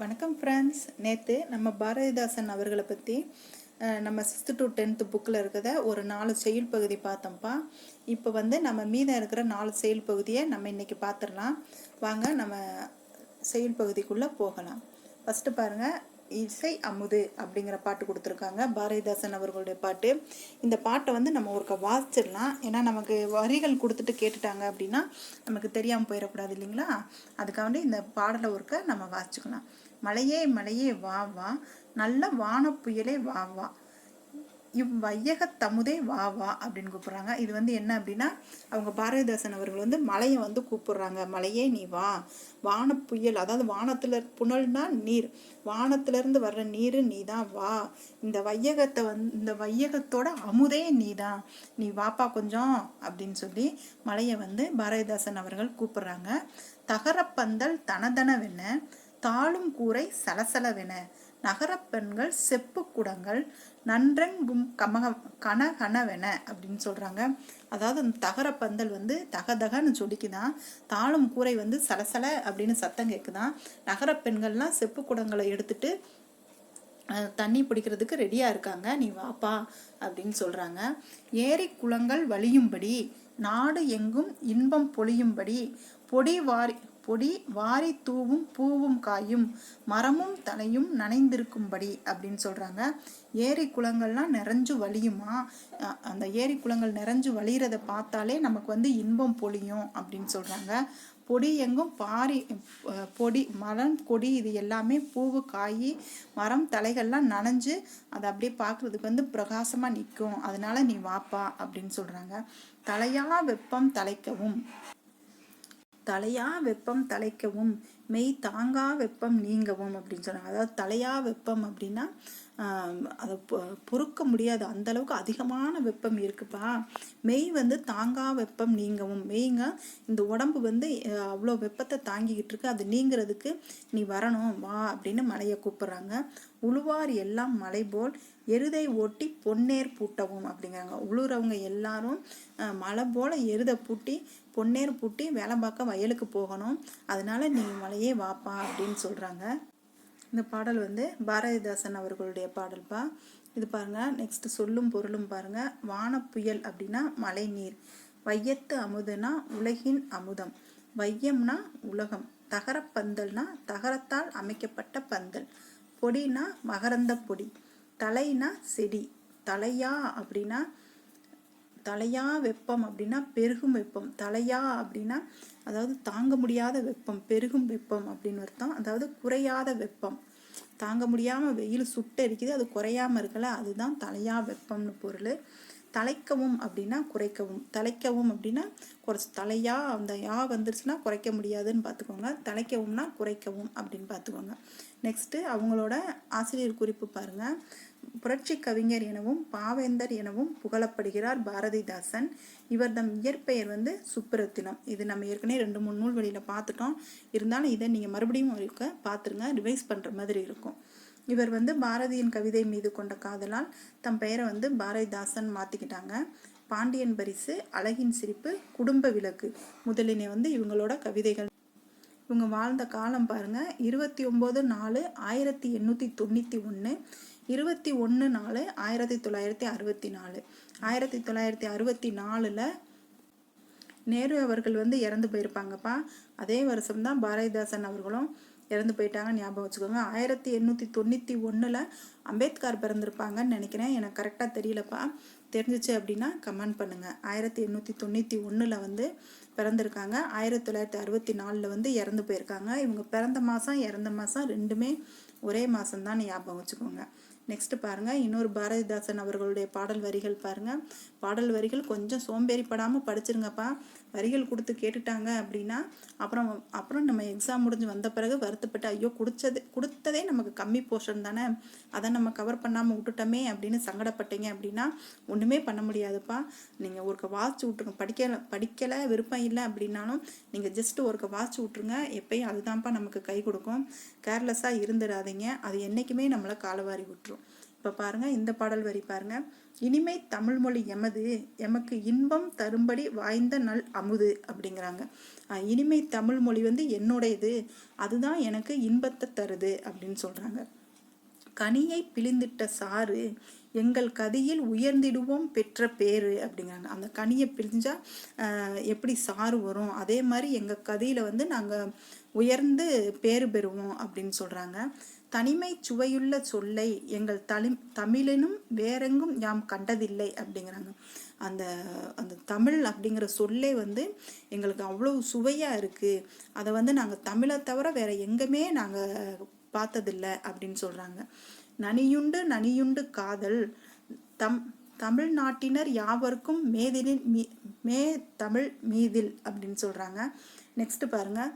வணக்கம் ஃப்ரெண்ட்ஸ் நேற்று நம்ம பாரதிதாசன் அவர்களை பற்றி நம்ம சிக்ஸ்த்து டு டென்த்து புக்கில் இருக்கிறத ஒரு நாலு செயல் பகுதி பார்த்தோம்ப்பா. இப்போ வந்து நம்ம மீதம் இருக்கிற நாலு செயல் பகுதியை நம்ம இன்றைக்கி பார்த்துடலாம். வாங்க நம்ம செயல் பகுதிக்குள்ளே போகலாம். ஃபஸ்ட்டு பாருங்கள் இசை அமுது அப்படிங்கிற பாட்டு கொடுத்துருக்காங்க பாரதிதாசன் அவர்களுடைய பாட்டு. இந்த பாட்டை வந்து நம்ம ஒருக்க வாசிச்சிடலாம். ஏன்னா நமக்கு வரிகள் கொடுத்துட்டு கேட்டுட்டாங்க அப்படின்னா நமக்கு தெரியாமல் போயிடக்கூடாது இல்லைங்களா? அதுக்காண்டி இந்த பாடலை ஒருக்க நம்ம வாசிச்சுக்கலாம். மலையே மலையே வா வா. நல்ல வானப்புயலே வா வா. இவ்வையகத்தமுதே வா வா அப்படின்னு கூப்பிட்றாங்க. இது வந்து என்ன அப்படின்னா அவங்க பாரதிதாசன் அவர்கள் வந்து மலையை வந்து கூப்பிடுறாங்க. மலையே நீ வா. வானப்புயல் அதாவது வானத்துல புனல்னா நீர். வானத்திலேருந்து வர்ற நீர் நீ தான் வா. இந்த வையகத்தை வந்து இந்த வையகத்தோட அமுதே நீ தான் நீ வாப்பா கொஞ்சம் அப்படின்னு சொல்லி மலையை வந்து பாரதிதாசன் அவர்கள் கூப்பிடுறாங்க. தகரப்பந்தல் தனதனவென்ன தாளும் கூரை சலசலவென. நகரப்பெண்கள் செப்பு குடங்கள் நன்றெங்கும் கமக கனகனவென அப்படின்னு சொல்கிறாங்க அதாவது அந்த தகர பந்தல் வந்து தகதகன்னு சொல்லிக்குதான் தாளும் கூரை வந்து சலசல அப்படின்னு சத்தம் கேட்குதான் நகரப்பெண்கள்லாம் செப்பு குடங்களை எடுத்துட்டு தண்ணி பிடிக்கிறதுக்கு ரெடியாக இருக்காங்க. நீ வாப்பா அப்படின்னு சொல்கிறாங்க ஏரி குளங்கள் வலியும்படி நாடு எங்கும் இன்பம் பொழியும்படி பொடி வாரி பொடி வாரி தூவும் பூவும் காயும் மரமும் தலையும் நனைந்திருக்கும்படி அப்படின்னு சொல்கிறாங்க ஏரி குளங்கள்லாம் நிறைஞ்சு வலியுமா அந்த ஏரி குளங்கள் நிறைஞ்சு வழிகிறத பார்த்தாலே நமக்கு வந்து இன்பம் பொழியும் அப்படின்னு சொல்கிறாங்க பொடி எங்கும் பாரி பொடி மரம் கொடி இது எல்லாமே பூவு காய் மரம் தலைகள்லாம் நனைஞ்சு அதை அப்படியே பார்க்குறதுக்கு வந்து பிரகாசமாக நிற்கும். அதனால நீ வாப்பா அப்படின்னு சொல்கிறாங்க தலையா வெப்பம் தலைக்கவும். தலையா வெப்பம் தலைக்கவும் மெய் தாங்கா வெப்பம் நீங்கவும் அப்படின்னு சொன்னாங்க அதாவது தலையா வெப்பம் அப்படின்னா அதை பொறுக்க முடியாது. அந்த அளவுக்கு அதிகமான வெப்பம் இருக்குப்பா. மெய் வந்து தாங்கா வெப்பம் நீங்கவும். மெய்ங்க இந்த உடம்பு வந்து அவ்வளோ வெப்பத்தை தாங்கிக்கிட்டு இருக்கு. அது நீங்கிறதுக்கு நீ வரணும் வா அப்படின்னு மலையை கூப்பிடுறாங்க. உழுவார் எல்லாம் மலை போல் எருதை ஓட்டி பொன்னேர் பூட்டவும் அப்படிங்கிறாங்க. உழுறவங்க எல்லாரும் மலை போல் எருதை பூட்டி பொன்னேர் பூட்டி வேலை பார்க்க வயலுக்கு போகணும். அதனால நீ மலையே வாப்பா அப்படின்னு சொல்கிறாங்க இந்த பாடல் வந்து பாரதிதாசன் அவர்களுடைய பாடல்பா. இது பாருங்கள் நெக்ஸ்ட் சொல்லும் பொருளும் பாருங்கள் வானப்புயல் அப்படின்னா மழை நீர் வையத்து அமுதுனா உலகின் அமுதம். வையம்னா உலகம். தகரப்பந்தல்னா தகரத்தால் அமைக்கப்பட்ட பந்தல். பொடினா மகரந்த பொடி. தலைனா செடி. தலையா அப்படின்னா தலையா வெப்பம் அப்படின்னா பெருகும் வெப்பம். தலையா அப்படின்னா அதாவது தாங்க முடியாத வெப்பம் பெருகும் வெப்பம் அப்படின்னு அர்த்தம். அதாவது குறையாத வெப்பம். தாங்க முடியாமல் வெயில் சுட்டரிக்குது அது குறையாமல் இருக்கல அதுதான் தலையா வெப்பம்னு பொருள். தலைக்கவும் அப்படின்னா குறைக்கவும். தலைக்கவும் அப்படின்னா குறைச்சி தலையா அந்த யா வந்துருச்சுன்னா குறைக்க முடியாதுன்னு பார்த்துக்கோங்க. தலைக்கவும்னா குறைக்கவும் அப்படின்னு பார்த்துக்கோங்க. நெக்ஸ்ட்டு அவங்களோட ஆசிரியர் குறிப்பு பாருங்கள் புரட்சி கவிஞர் எனவும் பாவேந்தர் எனவும் புகழப்படுகிறார் பாரதிதாசன். இவர் தம் இயற்பெயர் வந்து சுப்புரத்தினம். இது நம்ம ஏற்கனவே ரெண்டு மூணு நூல் வழியில் பார்த்துட்டோம். இருந்தாலும் இதை நீங்கள் மறுபடியும் இருக்க பார்த்துருங்க. ரிவைஸ் பண்ணுற மாதிரி இருக்கும். இவர் வந்து பாரதியின் கவிதை மீது கொண்ட காதலால் தம் பெயரை வந்து பாரதிதாசன் மாற்றிக்கிட்டாங்க பாண்டியன் பரிசு அழகின் சிரிப்பு குடும்ப விளக்கு முதலினை வந்து இவங்களோட கவிதைகள். இவங்க வாழ்ந்த காலம் பாருங்க. இருபத்தி ஒம்பது நாலு ஆயிரத்தி எண்ணூற்றி தொண்ணூற்றி ஒன்று இருபத்தி ஒன்று நாலு ஆயிரத்தி தொள்ளாயிரத்தி அறுபத்தி நாலு. ஆயிரத்தி தொள்ளாயிரத்தி அறுபத்தி நாலில் நேரு அவர்கள் வந்து இறந்து போயிருப்பாங்கப்பா. அதே வருஷம்தான் பாரதிதாசன் அவர்களும் இறந்து போயிட்டாங்க ஞாபகம் வச்சுக்கோங்க. ஆயிரத்தி எண்ணூற்றி தொண்ணூற்றி ஒன்றில் அம்பேத்கர் பிறந்திருப்பாங்கன்னு நினைக்கிறேன். எனக்கு கரெக்டாக தெரியலப்பா. தெரிஞ்சிச்சு அப்படின்னா கமெண்ட் பண்ணுங்கள் ஆயிரத்தி எண்ணூற்றி தொண்ணூற்றி ஒன்றில் வந்து பிறந்திருக்காங்க. ஆயிரத்தி தொள்ளாயிரத்தி அறுபத்தி நாலில் வந்து இறந்து போயிருக்காங்க. இவங்க பிறந்த மாதம் இறந்த மாதம் ரெண்டுமே ஒரே மாதம் தான் ஞாபகம் வச்சுக்கோங்க. நெக்ஸ்ட்டு பாருங்கள் இன்னொரு பாரதிதாசன் அவர்களுடைய பாடல் வரிகள் பாருங்கள் பாடல் வரிகள் கொஞ்சம் சோம்பேறிப்படாமல் படிச்சிருங்கப்பா. வரிகள் கொடுத்து கேட்டுட்டாங்க அப்படின்னா அப்புறம் அப்புறம் நம்ம எக்ஸாம் முடிஞ்சு வந்த பிறகு வருத்தப்பட்டு ஐயோ குடிச்சது கொடுத்ததே நமக்கு கம்மி போர்ஷன் தானே. அதை நம்ம கவர் பண்ணாமல் விட்டுட்டோமே அப்படின்னு சங்கடப்பட்டீங்க அப்படின்னா ஒன்றுமே பண்ண முடியாதுப்பா. நீங்கள் ஒருக்க வாட்ச் விட்ருங்க படிக்கலை படிக்கலை விருப்பம் இல்லை அப்படின்னாலும் நீங்கள் ஜஸ்ட் ஒருக்க வாட்ச் விட்ருங்க எப்பயும் அதுதான்ப்பா நமக்கு கை கொடுக்கும். கேர்லெஸ்ஸாக இருந்துடாதீங்க. அது என்றைக்குமே நம்மளை காலவாரி விட்டுரும். இப்போ பாருங்க இந்த பாடல் வரி பாருங்க. இனிமை தமிழ்மொழி எமது எமக்கு இன்பம் தரும்படி வாய்ந்த நல் அமுது அப்படிங்கிறாங்க. இனிமை இனிமை தமிழ்மொழி வந்து என்னுடையது அதுதான் எனக்கு இன்பத்தை தருது அப்படின்னு சொல்கிறாங்க கனியை பிழிந்திட்ட சாறு எங்கள் கதியில் உயர்ந்திடுவோம் பெற்ற பேரு அப்படிங்கிறாங்க. அந்த கனியை பிரிஞ்சால் எப்படி சாறு வரும்? அதே மாதிரி எங்கள் கதியில் வந்து நாங்கள் உயர்ந்து பேறு பெறுவோம் அப்படின்னு சொல்கிறாங்க தனிமை சுவையுள்ள சொல்லை எங்கள் தலி தமிழினும் வேறெங்கும் யாம் கண்டதில்லை அப்படிங்கிறாங்க. அந்த அந்த தமிழ் அப்படிங்கிற சொல்லே வந்து எங்களுக்கு அவ்வளோ சுவையாக இருக்குது அதை வந்து நாங்கள் தமிழை தவிர வேற எங்குமே நாங்கள் பார்த்ததில்லை அப்படின்னு சொல்கிறாங்க நனியுண்டு நனியுண்டு காதல். தம் தமிழ்நாட்டினர் யாவருக்கும் மேதிலின் மீ மே தமிழ் மீதில் அப்படின்னு சொல்கிறாங்க நெக்ஸ்ட்டு பாருங்கள்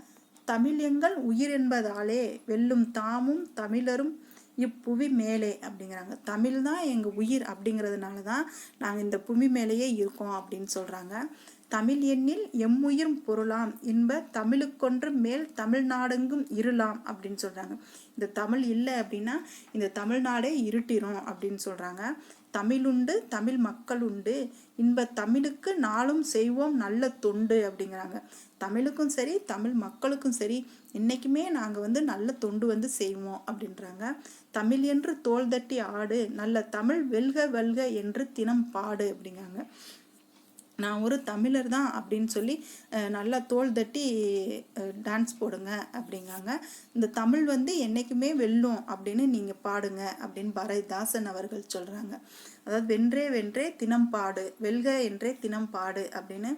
தமிழ் எங்கள் உயிர் என்பதாலே வெல்லும் தாமும் தமிழரும் இப்புவி மேலே அப்படிங்கிறாங்க. தமிழ் தான் எங்கள் உயிர் அப்படிங்கிறதுனால தான் நாங்கள் இந்த புவி மேலேயே இருக்கோம் அப்படின்னு சொல்கிறாங்க தமிழ் எண்ணில் எம்முயிரும் பொருளாம் இன்ப தமிழுக்கொன்று மேல் தமிழ்நாடெங்கும் இருளாம் அப்படின்னு சொல்கிறாங்க இந்த தமிழ் இல்லை அப்படின்னா இந்த தமிழ்நாடே இருட்டிரும் அப்படின்னு சொல்கிறாங்க தமிழ் உண்டு தமிழ் மக்கள் உண்டு இன்ப தமிழுக்கு நாளும் செய்வோம் நல்ல தொண்டு அப்படிங்கிறாங்க. தமிழுக்கும் சரி தமிழ் மக்களுக்கும் சரி இன்னைக்குமே நாங்கள் வந்து நல்ல தொண்டு வந்து செய்வோம் அப்படின்றாங்க. தமிழ் என்று தோல் தட்டி ஆடு நல்ல தமிழ் வெல்க வெல்க என்று தினம் பாடு அப்படிங்கிறாங்க. நான் ஒரு தமிழர் தான் அப்படின்னு சொல்லி நல்லா தோல் தட்டி டான்ஸ் போடுங்க அப்படிங்காங்க. இந்த தமிழ் வந்து என்றைக்குமே வெல்லும் அப்படின்னு நீங்கள் பாடுங்க அப்படின்னு பாரதிதாசன் அவர்கள் சொல்கிறாங்க அதாவது வென்றே வென்றே தினம் பாடு வெல்க என்றே தினம் பாடு அப்படின்னு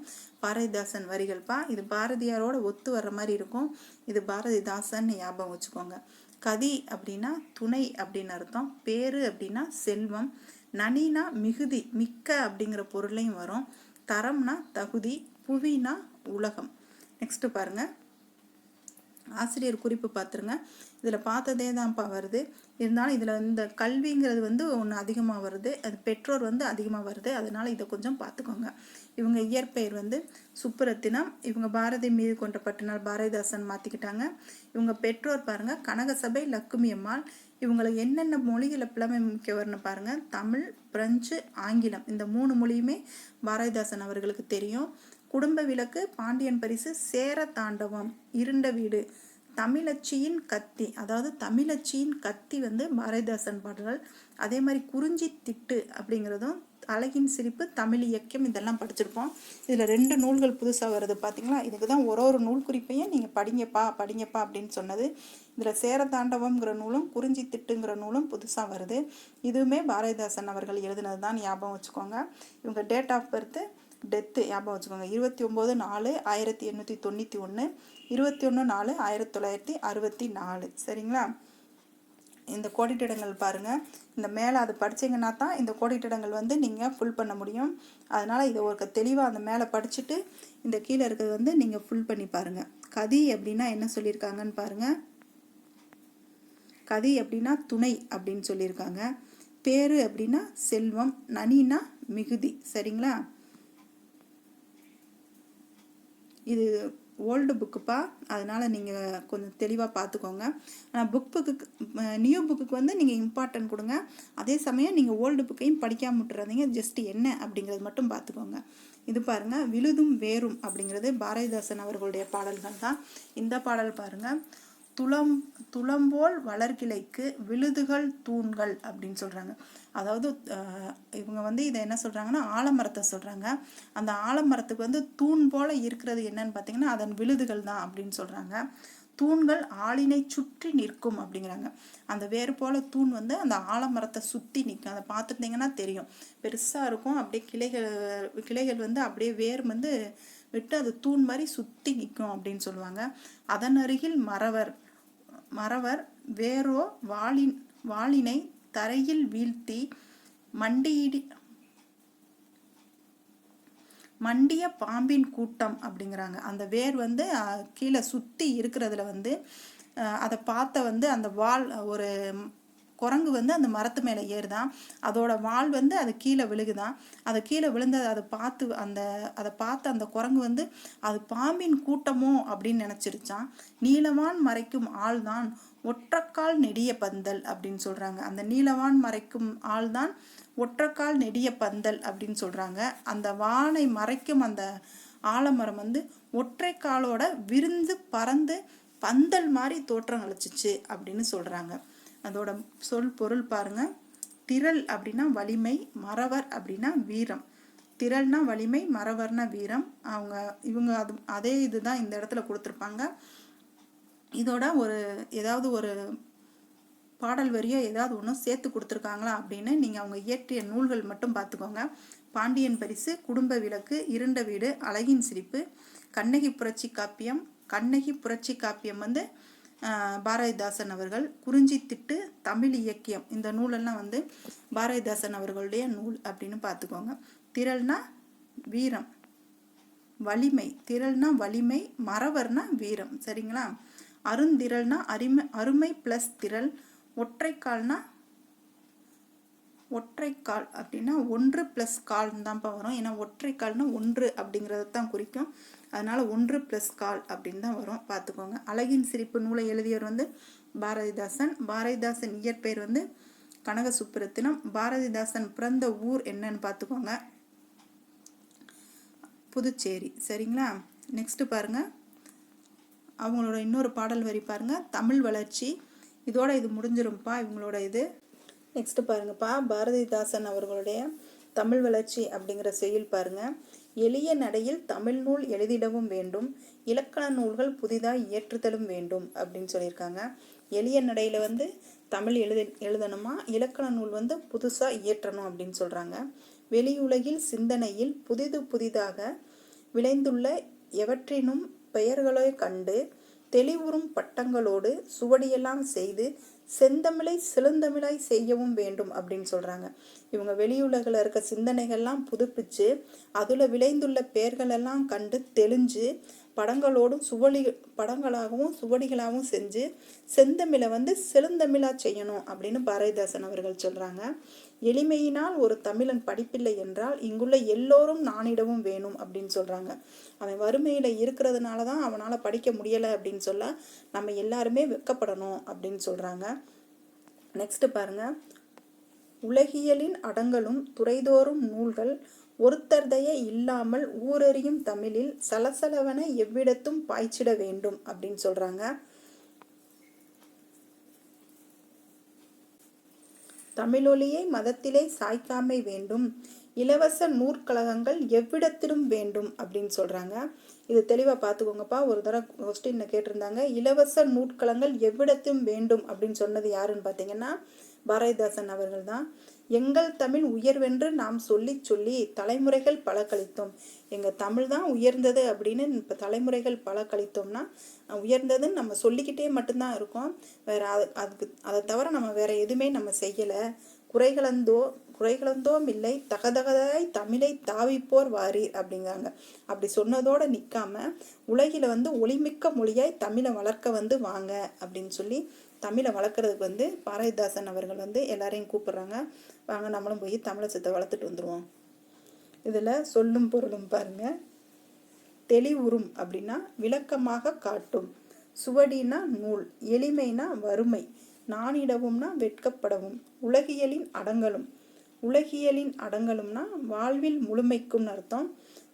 பாரதிதாசன் வரிகள்ப்பா. இது பாரதியாரோட ஒத்து வர்ற மாதிரி இருக்கும். இது பாரதிதாசன் ஞாபகம் வச்சுக்கோங்க. கதி அப்படின்னா துணை அப்படின்னு அர்த்தம். பேரு அப்படின்னா செல்வம். நனினா மிகுதி மிக்க அப்படிங்கிற பொருளையும் வரும். தரம்னா தகுதி புவினா உலகம். நெக்ஸ்ட் பாருங்க. ஆசிரியர் குறிப்பு பார்த்துருங்க இதில் பார்த்ததே தான்ப்பா வருது. இருந்தாலும் இதில் இந்த கல்விங்கிறது வந்து ஒன்று அதிகமாக வருது. அது பெற்றோர் வந்து அதிகமாக வருது. அதனால் இதை கொஞ்சம் பார்த்துக்கோங்க இவங்க இயற்பெயர் வந்து சுப்புரத்தினம். இவங்க பாரதி மீது கொண்ட பட்டினால் பாரதிதாசன் மாற்றிக்கிட்டாங்க இவங்க பெற்றோர் பாருங்க கனகசபை லக்குமி அம்மாள். இவங்களை என்னென்ன மொழிகளை புலமைமிக்கவர்னு பாருங்கள் தமிழ் பிரெஞ்சு ஆங்கிலம். இந்த மூணு மொழியுமே பாரதிதாசன் அவர்களுக்கு தெரியும். குடும்ப விளக்கு பாண்டியன் பரிசு சேர தாண்டவம் இருண்ட வீடு தமிழச்சியின் கத்தி. அதாவது தமிழச்சியின் கத்தி வந்து பாரதிதாசன் பாடல்கள். அதே மாதிரி குறிஞ்சி திட்டு அப்படிங்கிறதும் அழகின் சிரிப்பு தமிழ் இயக்கம் இதெல்லாம் படிச்சிருப்போம். இதில் ரெண்டு நூல்கள் புதுசாக வருது பார்த்தீங்களா இதுக்கு தான் ஒரு ஒரு நூல் குறிப்பையும் நீங்கள் படிங்கப்பா படிங்கப்பா அப்படின்னு சொன்னது. இதில் சேரதாண்டவம்ங்கிற நூலும் குறிஞ்சி திட்டுங்கிற நூலும் புதுசாக வருது. இதுவுமே பாரதிதாசன் அவர்கள் எழுதினது தான் ஞாபகம் வச்சுக்கோங்க. இவங்க டேட் ஆஃப் பர்த்து டெத்து ஞாபகம் வச்சுக்கோங்க. இருபத்தி ஒம்பது நாலு ஆயிரத்தி எண்ணூற்றி தொண்ணூற்றி ஒன்று இருபத்தி ஒன்று நாலு ஆயிரத்தி தொள்ளாயிரத்தி அறுபத்தி நாலு. சரிங்களா? இந்த கோடிட்டிடங்கள் பாருங்கள் இந்த மேலே அது படிச்சீங்கன்னா தான் இந்த கோடிட்டிடங்கள் வந்து நீங்கள் ஃபுல் பண்ண முடியும். அதனால் இதை ஒரு தெளிவாக அந்த மேலே படிச்சுட்டு இந்த கீழே இருக்கிறது வந்து நீங்கள் ஃபுல் பண்ணி பாருங்கள் கதி அப்படின்னா என்ன சொல்லியிருக்காங்கன்னு பாருங்கள் கதி அப்படின்னா துணை அப்படின்னு சொல்லியிருக்காங்க. பேரு அப்படின்னா செல்வம் நனினா மிகுதி. சரிங்களா? இது ஓல்டு புக்குப்பா. அதனால் நீங்கள் கொஞ்சம் தெளிவாக பார்த்துக்கோங்க ஆனால் புக் புக்கு நியூ புக்குக்கு வந்து நீங்கள் இம்பார்ட்டன்ட் கொடுங்க. அதே சமயம் நீங்கள் ஓல்டு புக்கையும் படிக்காம விட்டுறாதீங்க. ஜஸ்ட் என்ன அப்படிங்கிறது மட்டும் பார்த்துக்கோங்க இது பாருங்கள் விழுதும் வேரும் அப்படிங்கிறது பாரதிதாசன் அவர்களுடைய பாடல்கள் தான். இந்த பாடல் பாருங்கள் துளம் துளம்போல் வளர்கிளைக்கு விழுதுகள் தூண்கள் அப்படின்னு சொல்கிறாங்க அதாவது இவங்க வந்து இதை என்ன சொல்கிறாங்கன்னா ஆலமரத்தை சொல்கிறாங்க அந்த ஆலமரத்துக்கு வந்து தூண் போல் இருக்கிறது என்னன்னு பார்த்தீங்கன்னா அதன் விழுதுகள் தான் அப்படின்னு சொல்கிறாங்க தூண்கள் ஆளினை சுற்றி நிற்கும் அப்படிங்கிறாங்க. அந்த வேறு போல தூண் வந்து அந்த ஆலமரத்தை சுற்றி நிற்கும். அதை பார்த்துருந்தீங்கன்னா தெரியும். பெருசாக இருக்கும். அப்படியே கிளைகள் கிளைகள் வந்து அப்படியே வேர் வந்து விட்டு அது தூண் மாதிரி சுற்றி நிற்கும் அப்படின்னு சொல்லுவாங்க. அதன் அருகில் மறவர் மறவர் வேரோ வாளின் வாளினை தரையில் வீழ்த்தி மண்டியிடி மண்டிய பாம்பின் கூட்டம் அப்படிங்கிறாங்க. அந்த வேர் வந்து கீழே சுற்றி இருக்கிறதுல வந்து அதை பார்த்த வந்து அந்த வால் ஒரு குரங்கு வந்து அந்த மரத்து மேலே ஏறுதான். அதோட வால் வந்து அது கீழே விழுகுதான். அது கீழே விழுந்தது அதை பார்த்து அந்த அதை பார்த்து அந்த குரங்கு வந்து அது பாம்பின் கூட்டமோ அப்படின்னு நினச்சிருச்சான் நீலவான் மறைக்கும் ஆள் தான் நெடிய பந்தல் அப்படின்னு சொல்கிறாங்க அந்த நீலவான் மறைக்கும் ஆள் தான் ஒற்றைக்கால் நெடிய பந்தல் அப்படின்னு சொல்கிறாங்க அந்த வானை மறைக்கும் அந்த ஆலமரம் வந்து ஒற்றை காலோட விருந்து பறந்து பந்தல் மாதிரி தோற்றம் அளிச்சிச்சு அப்படின்னு சொல்கிறாங்க அதோட சொல் பொருள் பாருங்க. திரள் அப்படின்னா வலிமை மறவர் அப்படின்னா வீரம். திரள்னா வலிமை மறவர்னா வீரம். அவங்க இவங்க அது அதே இதுதான் இந்த இடத்துல கொடுத்துருப்பாங்க. இதோட ஒரு ஏதாவது ஒரு பாடல் வரியோ ஏதாவது ஒன்றும் சேர்த்து கொடுத்துருக்காங்களா அப்படின்னு நீங்கள் அவங்க இயற்றிய நூல்கள் மட்டும் பார்த்துக்கோங்க. பாண்டியன் பரிசு குடும்ப விளக்கு இருண்ட வீடு அழகின் சிரிப்பு கண்ணகி புரட்சி காப்பியம் கண்ணகி புரட்சி காப்பியம் வந்து பாரதிதாசன் அவர்கள் குறிஞ்சி திட்டு தமிழ் இயக்கியம். இந்த நூலெல்லாம் வந்து பாரதிதாசன் அவர்களுடைய நூல் அப்படின்னு பார்த்துக்கோங்க. திரள்னா வீரம். வலிமை. திரள்னா வலிமை மறவர்னா வீரம். சரிங்களா? அருந்திரள்னா அருமை அருமை ப்ளஸ் திரள். ஒற்றைக்கால்னா ஒற்றைக்கால் அப்படின்னா ஒன்று ப்ளஸ் கால்னு தான்ப்பா வரும். ஏன்னா ஒற்றைக்கால்னா ஒன்று அப்படிங்கிறத தான் குறிக்கும். அதனால் ஒன்று ப்ளஸ் கால் அப்படின்னு தான் வரும். பார்த்துக்கோங்க. அழகின் சிரிப்பு நூலை எழுதியவர் வந்து பாரதிதாசன். பாரதிதாசன் இயற்பெயர் வந்து கனக சுப்புரத்தினம் பாரதிதாசன் பிறந்த ஊர் என்னன்னு பார்த்துக்கோங்க. புதுச்சேரி. சரிங்களா? நெக்ஸ்ட்டு பாருங்கள் அவங்களோட இன்னொரு பாடல் வரி பாருங்கள் தமிழ் வளர்ச்சி. இதோட இது முடிஞ்சிரும்ப்பா இவங்களோட இது. நெக்ஸ்ட்டு பாருங்கப்பா. பாரதிதாசன் அவர்களுடைய தமிழ் வளர்ச்சி அப்படிங்கிற செயல் பாருங்கள் எளிய நடையில் தமிழ் நூல் எழுதிடவும் வேண்டும். இலக்கண நூல்கள் புதிதாக இயற்றுதலும் வேண்டும் அப்படின்னு சொல்லியிருக்காங்க. எளிய நடையில் வந்து தமிழ் எழுதி எழுதணுமா? இலக்கண நூல் வந்து புதுசாக இயற்றணும் அப்படின்னு சொல்கிறாங்க வெளியுலகில் சிந்தனையில் புதிது புதிதாக விளைந்துள்ள எவற்றினும் பெயர்களை கண்டு தெளிவுறும் பட்டங்களோடு சுவடியெல்லாம் செய்து செந்தமிழை சிலந்தமிழாய் செய்யவும் வேண்டும் அப்படின்னு சொல்கிறாங்க இவங்க வெளியுலகில் இருக்க சிந்தனைகள்லாம் புதுப்பிச்சு அதில் விளைந்துள்ள பெயர்களெல்லாம் கண்டு தெளிஞ்சு படங்களோடும் சுவடி படங்களாகவும் சுவடிகளாகவும் செஞ்சு செந்தமிழை வந்து செழுந்தமிழாக செய்யணும் அப்படின்னு பாரதிதாசன் அவர்கள் சொல்கிறாங்க எளிமையினால் ஒரு தமிழன் படிப்பில்லை என்றால் இங்குள்ள எல்லோரும் நானிடவும் வேணும் அப்படின்னு சொல்கிறாங்க அவன் வறுமையில் இருக்கிறதுனால தான் அவனால் படிக்க முடியலை அப்படின்னு சொல்ல நம்ம எல்லாருமே வெக்கப்படணும் அப்படின்னு சொல்கிறாங்க நெக்ஸ்ட்டு பாருங்க. உலகியலின் அடங்கலும் துறைதோறும் நூல்கள் ஒருத்தர்தய இல்லாமல் ஊரறியும் தமிழில் சலசலவன எவ்விடத்தும் பாய்ச்சிட வேண்டும் அப்படின்னு சொல்றாங்க. தமிழொலியை மதத்திலே சாய்க்காமை வேண்டும். இலவச நூற்கழகங்கள் எவ்விடத்திலும் வேண்டும் அப்படின்னு சொல்கிறாங்க இது தெளிவாக பார்த்துக்கோங்கப்பா ஒரு தடவை கொஸ்டின் கேட்டிருந்தாங்க. இலவச நூற்கலங்கள் எவ்விடத்திலும் வேண்டும் அப்படின்னு சொன்னது யாருன்னு பார்த்தீங்கன்னா பாரதிதாசன் அவர்கள் தான். எங்கள் தமிழ் உயர்வென்று நாம் சொல்லி சொல்லி தலைமுறைகள் பல கழித்தோம் எங்கள் தமிழ் தான் உயர்ந்தது அப்படின்னு இப்போ தலைமுறைகள் பல கழித்தோம்னா உயர்ந்ததுன்னு நம்ம சொல்லிக்கிட்டே மட்டும்தான் இருக்கோம். வேற அது அதுக்கு அதை தவிர நம்ம வேற எதுவுமே நம்ம செய்யலை. குறைகளந்தோ குறைகளந்தோம் இல்லை. தகதகதாய் தமிழை தாவிப்போர் வாரீர் அப்படிங்கிறாங்க. அப்படி சொன்னதோடு நிற்காம உலகில் வந்து ஒளிமிக்க மொழியாய் தமிழை வளர்க்க வந்து வாங்க அப்படின்னு சொல்லி தமிழை வளர்க்குறதுக்கு வந்து பாரதிதாசன் அவர்கள் வந்து எல்லாரையும் கூப்பிட்றாங்க. வாங்க நம்மளும் போய் தமிழை சித்த வளர்த்துட்டு வந்துடுவோம் இதில் சொல்லும் பொருளும் பாருங்க. தெளிவுறும் அப்படின்னா விளக்கமாக காட்டும். சுவடினா நூல் எளிமைனா வறுமை நானிடவும்னா வெட்கப்படவும் உலகியலின் அடங்கலும். உலகியலின் அடங்கலும்னா வாழ்வில் முழுமைக்கும்னு அர்த்தம்.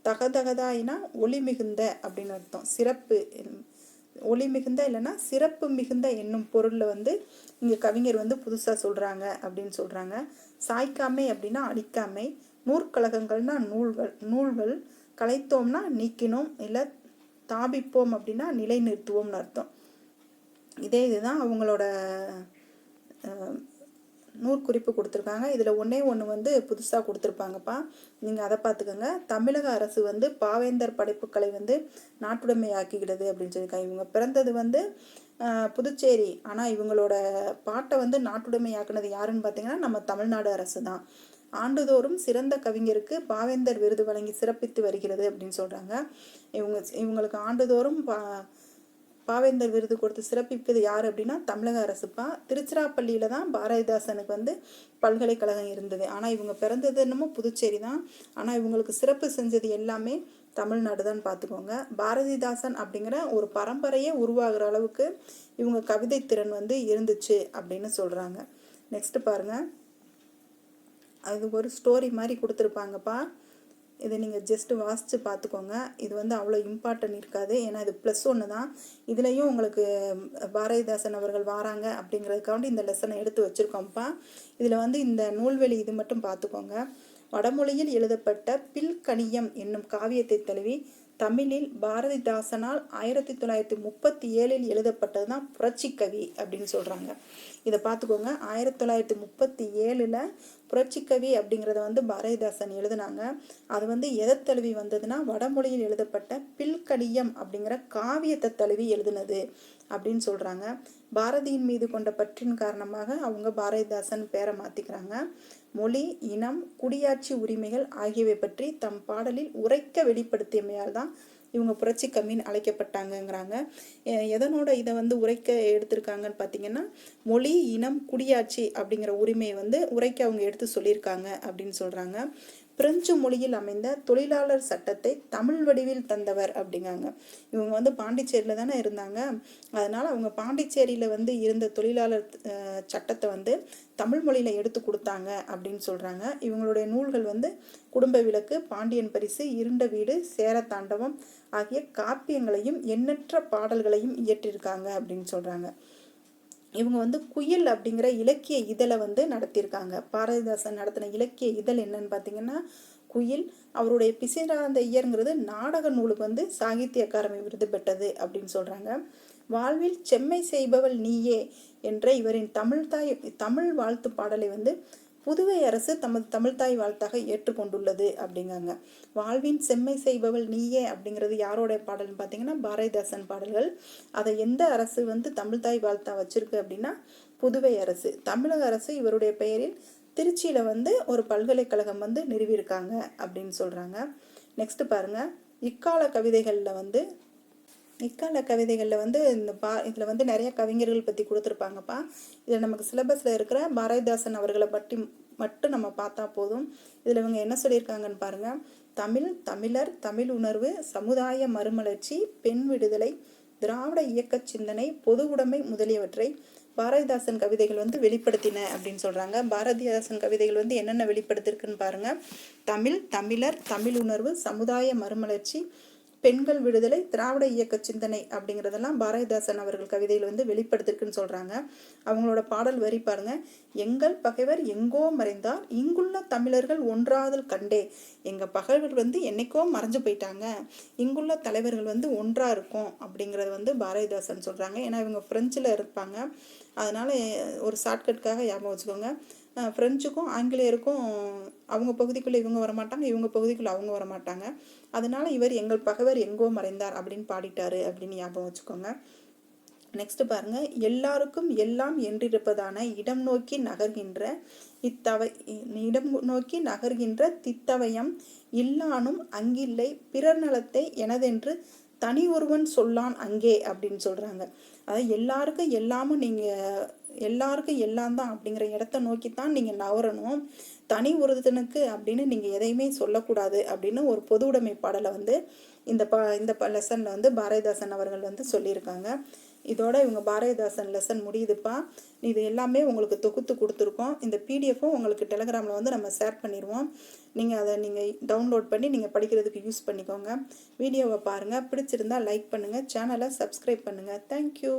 தகதகதாயினா ஒளி மிகுந்த அப்படின்னு அர்த்தம். சிறப்பு ஒளி மிகுந்த இல்லைன்னா சிறப்பு மிகுந்த என்னும் பொருளில் வந்து இங்கே கவிஞர் வந்து புதுசாக சொல்கிறாங்க அப்படின்னு சொல்கிறாங்க சாய்க்காமை அப்படின்னா அழிக்காமை நூற்கழகங்கள்னா நூல்கள் நூல்கள் கலைத்தோம்னா நீக்கினோம் இல்லை தாபிப்போம் அப்படின்னா நிலைநிறுத்துவோம்னு அர்த்தம். இதே இதுதான் அவங்களோட நூற்குறிப்பு கொடுத்துருக்காங்க. இதில் ஒன்றே ஒன்று வந்து புதுசாக கொடுத்துருப்பாங்கப்பா. நீங்கள் அதை பார்த்துக்கோங்க. தமிழக அரசு வந்து பாவேந்தர் படைப்புகளை வந்து நாட்டுடைமையாக்குகிறது அப்படின்னு சொல்லியிருக்காங்க. இவங்க பிறந்தது வந்து புதுச்சேரி. ஆனால் இவங்களோட பாட்டை வந்து நாட்டுடைமையாக்குனது யாருன்னு பார்த்தீங்கன்னா நம்ம தமிழ்நாடு அரசு தான். ஆண்டுதோறும் சிறந்த கவிஞருக்கு பாவேந்தர் விருது வழங்கி சிறப்பித்து வருகிறது அப்படின்னு சொல்கிறாங்க இவங்க இவங்களுக்கு ஆண்டுதோறும் பா பாவேந்தர் விருது கொடுத்து சிறப்பிப்பது யார் அப்படின்னா தமிழக அரசுப்பா திருச்சிராப்பள்ளியில் தான் பாரதிதாசனுக்கு வந்து பல்கலைக்கழகம் இருந்தது. ஆனால் இவங்க பிறந்தது என்னமோ புதுச்சேரி தான். ஆனால் இவங்களுக்கு சிறப்பு செஞ்சது எல்லாமே தமிழ்நாடு தான் பார்த்துக்கோங்க பாரதிதாசன் அப்படிங்கிற ஒரு பரம்பரையே உருவாகிற அளவுக்கு இவங்க கவிதை திறன் வந்து இருந்துச்சு அப்படின்னு சொல்கிறாங்க நெக்ஸ்ட்டு பாருங்கள் அது ஒரு ஸ்டோரி மாதிரி கொடுத்துருப்பாங்கப்பா. இதை நீங்கள் ஜஸ்ட்டு வாசித்து பார்த்துக்கோங்க. இது வந்து அவ்வளோ இம்பார்ட்டன்ட் இருக்காது. ஏன்னா இது ப்ளஸ் ஒன்று தான். இதுலேயும் உங்களுக்கு பாரதிதாசன் அவர்கள் வாராங்க அப்படிங்கிறதுக்காண்டி இந்த லெசனை எடுத்து வச்சுருக்கோம்ப்பா. இதில் வந்து இந்த நூல்வெளி இது மட்டும் பார்த்துக்கோங்க. வடமொழியில் எழுதப்பட்ட பில்கணியம் என்னும் காவியத்தை தழுவி தமிழில் பாரதிதாசனால் ஆயிரத்தி தொள்ளாயிரத்தி முப்பத்தி ஏழில் எழுதப்பட்டது தான் புரட்சிக்கவி அப்படின்னு சொல்கிறாங்க இதை பார்த்துக்கோங்க. ஆயிரத்தி தொள்ளாயிரத்தி முப்பத்தி ஏழில் புரட்சிக்கவி அப்படிங்கிறத வந்து பாரதிதாசன் எழுதினாங்க. அது வந்து எதை தழுவி வந்ததுன்னா வடமொழியில் எழுதப்பட்ட பில்கடியம் அப்படிங்கிற காவியத்தை தழுவி எழுதினது அப்படின்னு சொல்கிறாங்க பாரதியின் மீது கொண்ட பற்றின் காரணமாக அவங்க பாரதிதாசன் பேரை மாற்றிக்கிறாங்க மொழி இனம் குடியாட்சி உரிமைகள் ஆகியவை பற்றி தம் பாடலில் உரைக்க வெளிப்படுத்தியமையால் தான் இவங்க புரட்சி கம்மின்னு அழைக்கப்பட்டாங்கங்கிறாங்க. எதனோட இதை வந்து உரைக்க எடுத்திருக்காங்கன்னு பார்த்தீங்கன்னா மொழி இனம் குடியாட்சி அப்படிங்கிற உரிமையை வந்து உரைக்க அவங்க எடுத்து சொல்லியிருக்காங்க அப்படின்னு சொல்கிறாங்க பிரெஞ்சு மொழியில் அமைந்த தொழிலாளர் சட்டத்தை தமிழ் வடிவில் தந்தவர் அப்படிங்காங்க. இவங்க வந்து பாண்டிச்சேரியில் தானே இருந்தாங்க. அதனால் அவங்க பாண்டிச்சேரியில் வந்து இருந்த தொழிலாளர் சட்டத்தை வந்து தமிழ் மொழியில் எடுத்து கொடுத்தாங்க அப்படின்னு சொல்கிறாங்க இவங்களுடைய நூல்கள் வந்து குடும்ப விளக்கு பாண்டியன் பரிசு இருண்ட வீடு சேர தாண்டவம் ஆகிய காப்பியங்களையும் எண்ணற்ற பாடல்களையும் இயற்றியிருக்காங்க அப்படின்னு சொல்கிறாங்க இவங்க வந்து குயில் அப்படிங்கிற இலக்கிய இதழை வந்து நடத்தியிருக்காங்க. பாரதிதாசன் நடத்தின இலக்கிய இதழ் என்னன்னு பார்த்தீங்கன்னா குயில் அவருடைய பிசிராந்த ஐயருங்கிறது நாடக நூலுக்கு வந்து சாகித்ய அகாடமி விருது பெற்றது அப்படின்னு சொல்கிறாங்க வாழ்வில் செம்மை செய்பவள் நீயே என்ற இவரின் தமிழ்தாய் தமிழ் வாழ்த்து பாடலை வந்து புதுவை அரசு தமது தமிழ்தாய் வாழ்த்தாக ஏற்றுக்கொண்டுள்ளது அப்படிங்காங்க. வாழ்வின் செம்மை செய்பவள் நீயே அப்படிங்கிறது யாரோடைய பாடல்னு பார்த்தீங்கன்னா பாரதிதாசன் பாடல்கள். அதை எந்த அரசு வந்து தமிழ்தாய் வாழ்த்தா வச்சிருக்கு அப்படின்னா புதுவை அரசு. தமிழக அரசு இவருடைய பெயரில் திருச்சியில் வந்து ஒரு பல்கலைக்கழகம் வந்து நிறுவியிருக்காங்க அப்படின்னு சொல்கிறாங்க நெக்ஸ்ட் பாருங்கள் இக்கால கவிதைகளில் வந்து இக்கால கவிதைகளில் வந்து இந்த பா இதில் வந்து நிறைய கவிஞர்கள் பற்றி கொடுத்துருப்பாங்கப்பா. இதில் நமக்கு சிலபஸில் இருக்கிற பாரதிதாசன் அவர்களை பற்றி மட்டும் நம்ம பார்த்தா போதும். இதில் இவங்க என்ன சொல்லியிருக்காங்கன்னு பாருங்கள் தமிழ் தமிழர் தமிழ் உணர்வு சமுதாய மறுமலர்ச்சி பெண் விடுதலை திராவிட இயக்க சிந்தனை பொது உடைமை முதலியவற்றை பாரதிதாசன் கவிதைகள் வந்து வெளிப்படுத்தின அப்படின்னு சொல்கிறாங்க பாரதிதாசன் கவிதைகள் வந்து என்னென்ன வெளிப்படுத்திருக்குன்னு பாருங்கள் தமிழ் தமிழர் தமிழ் உணர்வு சமுதாய மறுமலர்ச்சி பெண்கள் விடுதலை திராவிட இயக்க சிந்தனை அப்படிங்கிறதெல்லாம் பாரதிதாசன் அவர்கள் கவிதையில் வந்து வெளிப்படுத்திருக்குன்னு சொல்கிறாங்க அவங்களோட பாடல் வரி பாருங்க. எங்கள் பகைவர் எங்கோ மறைந்தார் இங்குள்ள தமிழர்கள் ஒன்றாதல் கண்டே. எங்கள் பகைவர் வந்து என்னைக்கோ மறைஞ்சு போயிட்டாங்க. இங்குள்ள தலைவர்கள் வந்து ஒன்றாக இருக்கும் அப்படிங்கிறது வந்து பாரதிதாசன் சொல்கிறாங்க ஏன்னா இவங்க ஃப்ரெஞ்சில் இருப்பாங்க. அதனால் ஒரு ஷார்ட்கட்காக ஞாபகம் வச்சுக்கோங்க. ஃப்ரெஞ்சுக்கும் ஆங்கிலேயருக்கும் அவங்க பகுதிக்குள்ளே இவங்க வரமாட்டாங்க இவங்க பகுதிக்குள்ளே அவங்க வரமாட்டாங்க. அதனால இவர் எங்கள் பகைவர் எங்கோ மறைந்தார் அப்படின்னு பாடிட்டாரு அப்படின்னு ஞாபகம் வச்சுக்கோங்க. நெக்ஸ்ட் பாருங்க. எல்லாருக்கும் எல்லாம் என்றிருப்பதான இடம் நோக்கி நகர்கின்ற இத்தவை இடம் நோக்கி நகர்கின்ற தித்தவயம் இல்லானும் அங்கில்லை பிறர் நலத்தை எனதென்று தனி ஒருவன் சொல்லான் அங்கே அப்படின்னு சொல்கிறாங்க அதாவது எல்லாருக்கும் எல்லாமும் நீங்கள் எல்லாருக்கும் எல்லாம் தான் அப்படிங்கிற இடத்த நோக்கி தான் நீங்கள் நவரணும் தனி ஒருத்தனுக்கு அப்படின்னு நீங்கள் எதையுமே சொல்லக்கூடாது அப்படின்னு ஒரு பொது உடைமை பாடலை வந்து இந்த ப இந்த ப லெசனில் வந்து பாரதிதாசன் அவர்கள் வந்து சொல்லியிருக்காங்க. இதோட இவங்க பாரதிதாசன் லெசன் முடியுதுப்பா. இது எல்லாமே உங்களுக்கு தொகுத்து கொடுத்துருக்கோம். இந்த பிடிஎஃப்பும் உங்களுக்கு டெலகிராமில் வந்து நம்ம ஷேர் பண்ணிடுவோம் நீங்கள் அதை நீங்கள் டவுன்லோட் பண்ணி நீங்கள் படிக்கிறதுக்கு யூஸ் பண்ணிக்கோங்க. வீடியோவை பாருங்கள் பிடிச்சிருந்தா லைக் பண்ணுங்கள் சேனலை சப்ஸ்கிரைப் பண்ணுங்கள் தேங்க்யூ